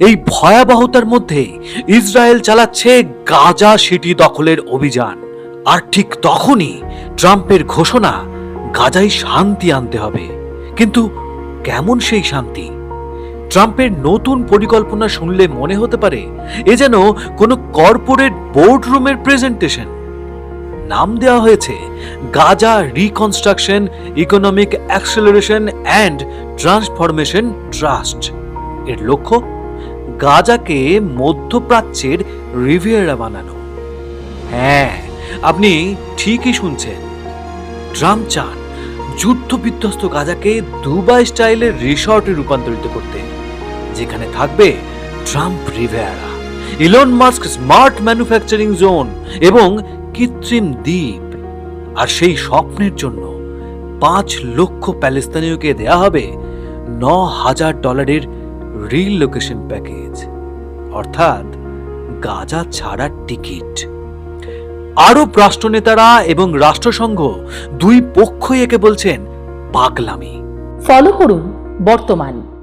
এই ভয়াবহতার মধ্যে ইসরায়েল চালাচ্ছে গাজা সিটি দখলের অভিযান। আর ঠিক তখনই ট্রাম্পের ঘোষণা গাজায় শান্তি আনতে হবে। কিন্তু কেমন সেই শান্তি? ট্রাম্পের নতুন পরিকল্পনা শুনলে মনে হতে পারে এ যেন কোনো কর্পোরেট বোর্ড রুমের প্রেজেন্টেশন। নাম দেওয়া হয়েছে Gaza reconstruction, economic acceleration and transformation trust. এর লক্ষ্য গাজাকে মধ্যপ্রাচ্যের রিভিয়েরা বানানো। হ্যাঁ আপনি ঠিকই শুনছেন। ট্রাম্প চান যুদ্ধ বিধ্বস্ত গাজাকে দুবাই স্টাইলের রিসর্টে রূপান্তরিত করতে, যেখানে থাকবে Trump Riviera Elon Musk smart manufacturing zone এবং কৃত্রিম দ্বীপ। আর সেই স্বপ্নের জন্য পাঁচ লক্ষ প্যালেস্তানীয়কে দেয়া হবে ন হাজার ডলারের রিলোকেশন প্যাকেজ অর্থাৎ গাজা ছাড়ার টিকিট। আরব রাষ্ট্রনেতারা এবং রাষ্ট্রসংঘ দুই পক্ষই একে বলছেন পাগলামি। ফলো করুন বর্তমান।